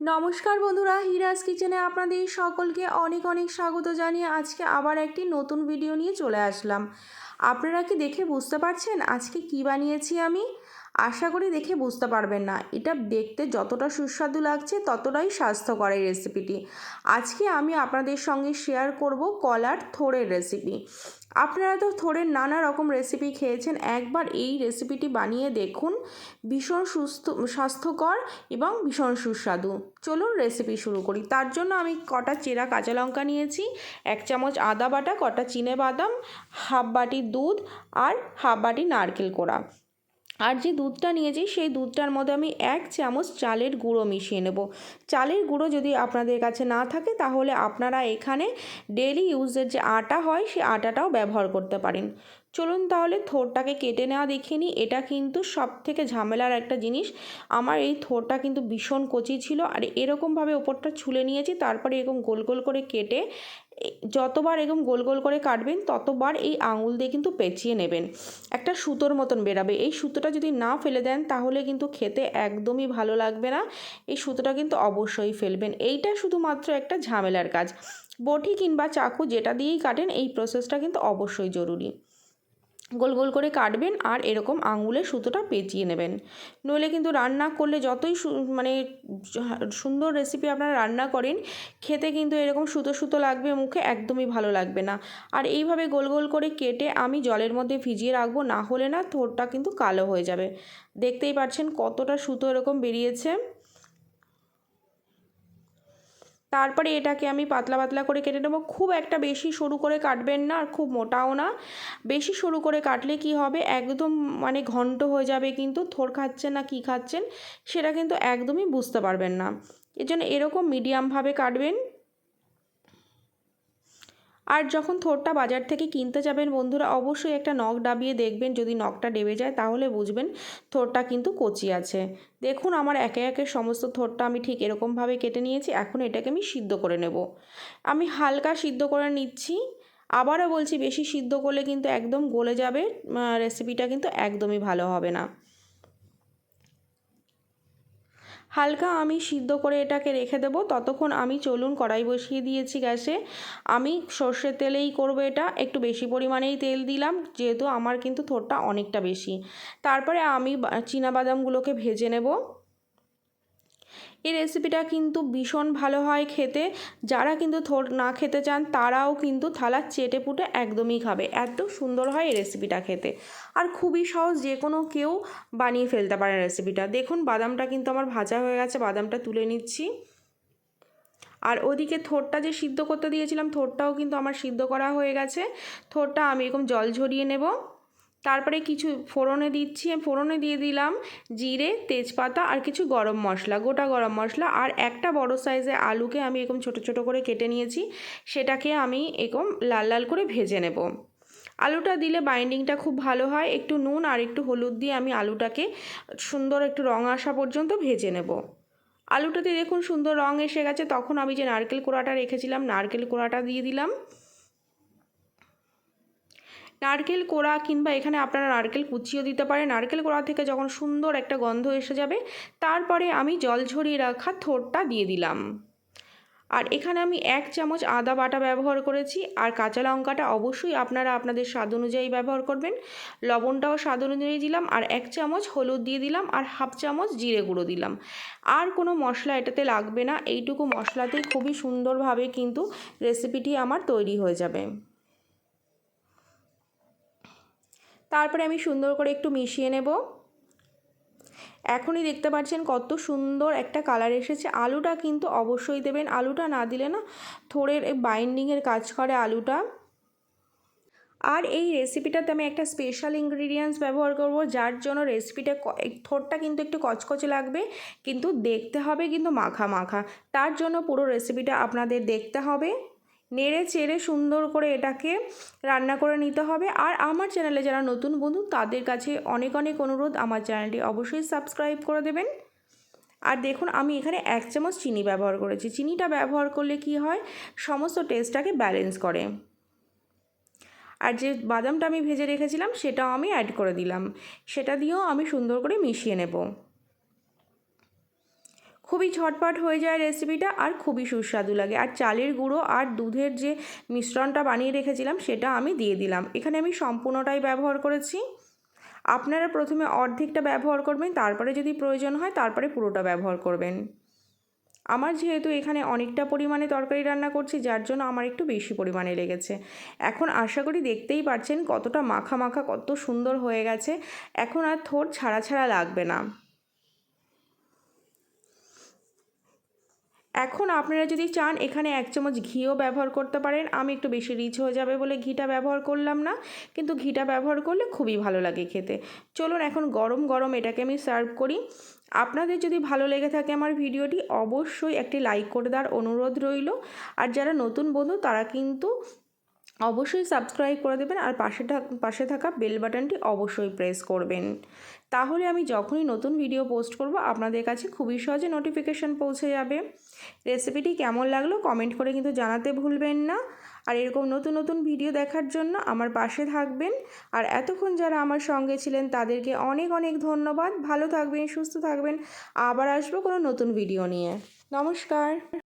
নমস্কার বন্ধুরা, হিরাজ কিচেনে আপনাদের সকলকে অনেক অনেক স্বাগত জানিয়ে আজকে আবার একটি নতুন ভিডিও নিয়ে চলে আসলাম। আপনারা কি দেখে বুঝতে পারছেন আজকে কি বানিয়েছি আমি? আশা করি দেখে বুঝতে পারবেন না। এটা দেখতে যতটা সুস্বাদু লাগছে, ততটাই স্বাস্থ্যকর এই রেসিপিটি আজকে আমি আপনাদের সঙ্গে শেয়ার করব কলার থোড়ের রেসিপি আপনারা তো থোড়ের নানা রকম রেসিপি খেয়েছেন, একবার এই রেসিপিটি বানিয়ে দেখুন। ভীষণ সুস্থ, স্বাস্থ্যকর এবং ভীষণ সুস্বাদু। চলুন রেসিপি শুরু করি। তার জন্য আমি কটা চেরা কাঁচা লঙ্কা নিয়েছি, এক চামচ আদা বাটা, কটা চিনে বাদাম, হাফ বাটি দুধ আর হাফ বাটি নারকেল কোড়া। আর যে দুধটা নিয়েছি, সেই দুধটার মধ্যে আমি এক চামচ চালের গুঁড়ো মিশিয়ে নেব। চালের গুঁড়ো যদি আপনাদের কাছে না থাকে, তাহলে আপনারা এখানে ডেলি ইউজের যে আটা হয় সেই আটাটাও ব্যবহার করতে পারেন। চলুন তাহলে থোরটাকে কেটে নেওয়া দেখিয়ে নিই। এটা কিন্তু সব থেকে ঝামেলার একটা জিনিস। আমার এই থোরটা কিন্তু ভীষণ কচি ছিল আর এরকমভাবে ওপরটা ছুলে নিয়েছি, তারপরে এরকম গোল গোল করে কেটে যতবার এরকম গোল গোল করে কাটবেন, ততবার এই আঙুল দিয়ে কিন্তু পেঁচিয়ে নেবেন। একটা সুতোর মতন বেরাবে। এই সুতোটা যদি না ফেলে দেন, তাহলে কিন্তু খেতে একদমই ভালো লাগবে না। এই সুতোটা কিন্তু অবশ্যই ফেলবেন। এইটা শুধুমাত্র একটা ঝামেলার কাজ। বটি কিংবা চাকু যেটা দিয়েই কাটেন, এই প্রসেসটা কিন্তু অবশ্যই জরুরি। গোল গোল করে কাটবেন আর এরকম আঙুলে সুতোটা পেঁচিয়ে নেবেন। নইলে কিন্তু রান্না করলে যতই মানে সুন্দর রেসিপি আপনারা রান্না করেন, খেতে কিন্তু এরকম সুতো সুতো লাগবে, মুখে একদমই ভালো লাগবে না। আর এইভাবে গোল গোল করে কেটে আমি জলের মধ্যে ভিজিয়ে রাখব, না হলে না থোরটা কিন্তু কালো হয়ে যাবে। দেখতেই পাচ্ছেন কতটা সুতো এরকম বেরিয়েছে। তারপরে এটাকে আমি পাতলা পাতলা করে কেটে নেব। খুব একটা বেশি সরু করে কাটবেন না, আর খুব মোটাও না। বেশি সরু করে কাটলে কি হবে? একদম মানে ঘন্ট হয়ে যাবে কিন্তু, থোর খাচ্ছেন না কি খাচ্ছেন, সেটা কিন্তু একদমই বুঝতে পারবেন না। এর জন্য এরকম মিডিয়ামভাবে কাটবেন। আর যখন থোরটা বাজার থেকে কিনতে যাবেন বন্ধুরা, অবশ্যই একটা নখ ডাবিয়ে দেখবেন। যদি নখটা ডেবে যায়, তাহলে বুঝবেন থোরটা কিন্তু কচি আছে। দেখুন আমার একে একে সমস্ত থোরটা আমি ঠিক এরকমভাবে কেটে নিয়েছি। এখন এটাকে আমি সিদ্ধ করে নেব। আমি হালকা সিদ্ধ করে নিচ্ছি। আবারও বলছি, বেশি সিদ্ধ করলে কিন্তু একদম গলে যাবে রেসিপিটা কিন্তু একদমই ভালো হবে না। হালকা আমি সিদ্ধ করে এটাকে রেখে দেবো। ততক্ষণ আমি চলুন কড়াই বসিয়ে দিয়েছি গ্যাসে। আমি সর্ষের তেলেই করব এটা। একটু বেশি পরিমাণেই তেল দিলাম, যেহেতু আমার কিন্তু থোরটা অনেকটা বেশি। তারপরে আমি বাদামগুলোকে ভেজে নেব। এই রেসিপিটা কিন্তু ভীষণ ভালো হয় খেতে। যারা কিন্তু থোর না খেতে চান, তারাও কিন্তু থালা চেটে পুটে একদমই খাবে। এত সুন্দর হয় এই রেসিপিটা খেতে। আর খুবই সহজ যে কোনো কেউ বানিয়ে ফেলতে পারে রেসিপিটা দেখুন, বাদামটা কিন্তু আমার ভাজা হয়ে গেছে, বাদামটা তুলে নিচ্ছি। আর ওদিকে থোরটা যে সিদ্ধ করতে দিয়েছিলাম, থোরটাও কিন্তু আমার সিদ্ধ করা হয়ে গেছে। থোরটা আমি এরকম জল ঝরিয়ে নেব। তারপরে কিছু ফোড়নে দিচ্ছি ফোড়নে দিয়ে দিলাম জিরে, তেজপাতা আর কিছু গরম মশলা, গোটা গরম মশলা আর একটা বড় সাইজে আলুকে আমি এরকম ছোট ছোট করে কেটে নিয়েছি, সেটাকে আমি এরকম লাল লাল করে ভেজে নেব। আলুটা দিলে বাইন্ডিংটা খুব ভালো হয়, একটু নুন আর একটু হলুদ দিয়ে আমি আলুটাকে সুন্দর একটু রং আসা পর্যন্ত ভেজে নেব। আলুটাতে দেখুন সুন্দর রং এসে গেছে, তখন আমি যে নারকেল কোড়াটা রেখেছিলাম, নারকেল কোড়াটা দিয়ে দিলাম। নারকেল কোড়া কিংবা এখানে আপনারা নারকেল কুচিও দিতে পারেন। নারকেল কোড়া থেকে যখন সুন্দর একটা গন্ধ এসে যাবে, তারপরে আমি জল ঝরিয়ে রাখা থোরটা দিয়ে দিলাম। আর এখানে আমি এক চামচ আদা বাটা ব্যবহার করেছি। আর কাঁচা লঙ্কাটা অবশ্যই আপনারা আপনাদের স্বাদ অনুযায়ী ব্যবহার করবেন। লবণটাও স্বাদ অনুযায়ী দিলাম। আর এক চামচ হলুদ দিয়ে দিলাম। আর হাফ চামচ জিরে গুঁড়ো দিলাম। আর কোনো মশলা এটাতে লাগবে না। এইটুকু মশলাতেই খুবই সুন্দরভাবে কিন্তু রেসিপিটি আমার তৈরি হয়ে যাবে। তারপরে আমি সুন্দর করে একটু মিশিয়ে নেব। এখনই দেখতে পাচ্ছেন কত সুন্দর একটা কালার এসেছে। আলুটা কিন্তু অবশ্যই দেবেন। আলুটা না দিলে না থোড়ের বাইন্ডিংয়ের কাজ করে আলুটা। আর এই রেসিপিটাতে আমি একটা স্পেশাল ইনগ্রিডিয়েন্টস ব্যবহার করব, যার জন্য রেসিপিটা থোরটা কিন্তু একটু কচকচে লাগবে, কিন্তু দেখতে হবে কিন্তু মাখা মাখা। তার জন্য পুরো রেসিপিটা আপনাদের দেখতে হবে। নেড়ে চেড়ে সুন্দর করে এটাকে রান্না করে নিতে হবে। আর আমার চ্যানেলে যারা নতুন বন্ধু, তাদের কাছে অনেক অনেক অনুরোধ। আমার চ্যানেলটি অবশ্যই সাবস্ক্রাইব করে দেবেন। আর দেখুন, আমি এখানে এক চামচ চিনি ব্যবহার করেছি। চিনিটা ব্যবহার করলে কি হয়? সমস্ত টেস্টটাকে ব্যালেন্স করে। আর যে বাদামটা আমি ভেজে রেখেছিলাম, সেটাও আমি অ্যাড করে দিলাম। সেটা দিয়েও আমি সুন্দর করে মিশিয়ে নেব। খুবই ঝটপট হয়ে যায় রেসিপিটা আর খুবই সুস্বাদু লাগে। আর চালের গুঁড়ো আর দুধের যে মিশ্রণটা বানিয়ে রেখেছিলাম, সেটা আমি দিয়ে দিলাম। এখানে আমি সম্পূর্ণটাই ব্যবহার করেছি। আপনারা প্রথমে অর্ধেকটা ব্যবহার করবেন, তারপরে যদি প্রয়োজন হয়, তারপরে পুরোটা ব্যবহার করবেন। আমার যেহেতু এখানে অনেকটা পরিমাণে তরকারি রান্না করছি, যার জন্য আমার একটু বেশি পরিমাণে লেগেছে। এখন আশা করি দেখতেই পাচ্ছেন কতটা মাখা মাখা কত সুন্দর হয়ে গেছে। এখন আর থোর ছাড়া ছাড়া লাগবে না। এখন আপনারা যদি চান এখানে এক চামচ ঘিও ব্যবহার করতে পারেন, আমি একটু বেশি রিচ হয়ে যাবে বলে ঘিটা ব্যবহার করলাম না, কিন্তু ঘিটা ব্যবহার করলে খুবই ভালো লাগে খেতে। চলুন এখন গরম গরম এটাকে আমি সার্ভ করি। আপনাদের যদি ভালো লেগে থাকে আমার ভিডিওটি, অবশ্যই একটি লাইক করে দেওয়ার অনুরোধ রইল। আর যারা নতুন বন্ধু, তারা কিন্তু অবশ্যই সাবস্ক্রাইব করে দেবেন আর পাশে পাশে থাকা বেল বাটনটি অবশ্যই প্রেস করবেন। তাহলে আমি যখনই নতুন ভিডিও পোস্ট করব, আপনাদের কাছে খুবই সহজে নোটিফিকেশান পৌঁছে যাবে। রেসিপিটি কেমন লাগল কমেন্ট করে কিন্তু জানাতে ভুলবেন না। আর এরকম নতুন নতুন ভিডিও দেখার জন্য আমার পাশে থাকবেন। আর এতক্ষণ যারা আমার সঙ্গে ছিলেন, তাদেরকে অনেক অনেক ধন্যবাদ। ভালো থাকবেন, সুস্থ থাকবেন। আবার আসব কোনো নতুন ভিডিও নিয়ে। নমস্কার।